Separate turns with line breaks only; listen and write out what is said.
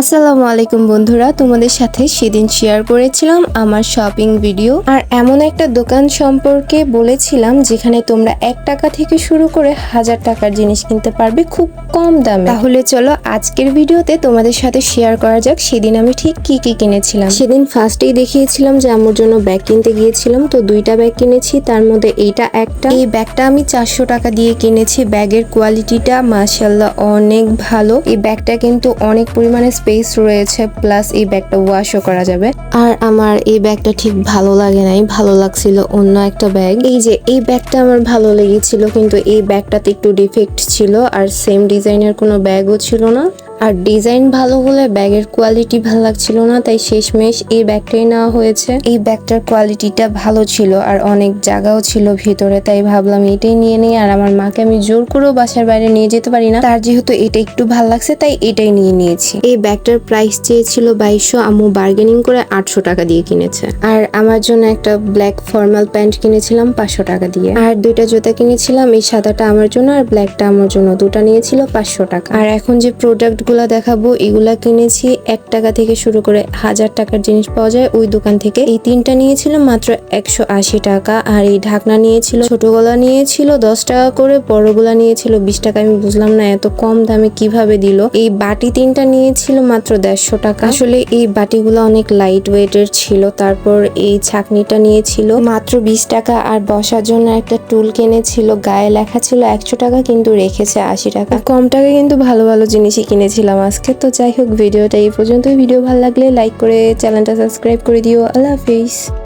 আসসালামু আলাইকুম বন্ধুরা, তোমাদের সাথে সেদিন শেয়ার করেছিলাম আমার শপিং ভিডিও আর এমন একটা দোকান সম্পর্কে বলেছিলাম যেখানে তোমরা এক টাকা থেকে শুরু করে হাজার টাকার জিনিস কিনতে পারবে খুব কম দামে। তাহলে চলো আজকের ভিডিওতে তোমাদের সাথে শেয়ার করা যাক সেদিন আমি ঠিক কি কি কিনেছিলাম। সেদিন ফার্স্টেই দেখিয়েছিলাম যে আমার জন্য ব্যাগ কিনতে গিয়েছিলাম, তো দুইটা ব্যাগ কিনেছি, তার মধ্যে এইটা একটা। এই ব্যাগটা আমি চারশো টাকা দিয়ে কিনেছি ব্যাগের কোয়ালিটিটা মাশাল্লাহ অনেক ভালো। এই ব্যাগটা কিন্তু অনেক পরিমাণে স্পেস রয়েছে প্লাস এই ব্যাগটা ওয়াশও করা যাবে। আর আমার এই ব্যাগটা ঠিক ভালো লাগে নাই, ভালো লাগছিল অন্য একটা ব্যাগ এই যে, এই ব্যাগটা আমার ভালো লেগেছিল, কিন্তু এই ব্যাগটাতে একটু ডিফেক্ট ছিল, আর সেম ডিজাইনের কোনো ব্যাগও ছিল না। আর ডিজাইন ভালো হলে ব্যাগের কোয়ালিটি ভালো লাগছিল না, তাই শেষমেশ এই ব্যাগটাই নেওয়া হয়েছে। এই ব্যাগটার কোয়ালিটিটা ভালো ছিল আর অনেক জায়গাও ছিল ভিতরে, তাই ভাবলাম এটাই নিয়ে নিই আর আমার মাকে আমি জোর করেও বাসার বাইরে নিয়ে যেতে পারি না। তার যেহেতু এটা একটু ভালো লাগছে, তাই এটাই নিয়ে নিয়েছি। এই ব্যাগটার প্রাইস চেয়েছিল বাইশশো, আম্মু বার্গেনিং করে আটশো টাকা দিয়ে কিনেছে। আর আমার জন্য একটা ব্ল্যাক ফর্মাল প্যান্ট কিনেছিলাম পাঁচশো টাকা দিয়ে। আর দুইটা জুতা কিনেছিলাম, এই সাদাটা আমার জন্য আর ব্ল্যাকটা আমার জন্য। দুটা নিয়েছিল পাঁচশো টাকা। আর এখন যে প্রোডাক্ট গুলা দেখাবো। এগুলা কিনেছি। এক টাকা থেকে শুরু করে হাজার টাকার জিনিস পাওয়া যায়। ওই দোকান থেকে এই তিনটা নিয়েছিল মাত্র একশো আশি টাকা। আর এই ঢাকনা নিয়েছিল ছোটগুলা নিয়েছিল দশ টাকা করে বড়গুলা নিয়েছিল বিশ টাকা। আমি বুঝলাম না এত কম দামে কীভাবে দিল। এই বাটি তিনটা নিয়েছিল মাত্র দেড়শো টাকা। আসলে এই বাটিগুলো অনেক লাইট ওয়েটের ছিল। তারপর এই ছাকনিটা নিয়েছিল মাত্র বিশ টাকা। আর বসার জন্য একটা টুল কিনেছিল। গায়ে লেখা ছিল একশো টাকা, কিন্তু রেখেছে আশি টাকা। কম টাকায় কিন্তু ভালো ভালো জিনিসই কিনেছিলাম আজকে, তো যাই হোক, ভিডিওটা এই পর্যন্তই। ভিডিও ভালো লাগলে লাইক করে চ্যানেলটা সাবস্ক্রাইব করে দিও। আল্লাহ হাফিজ।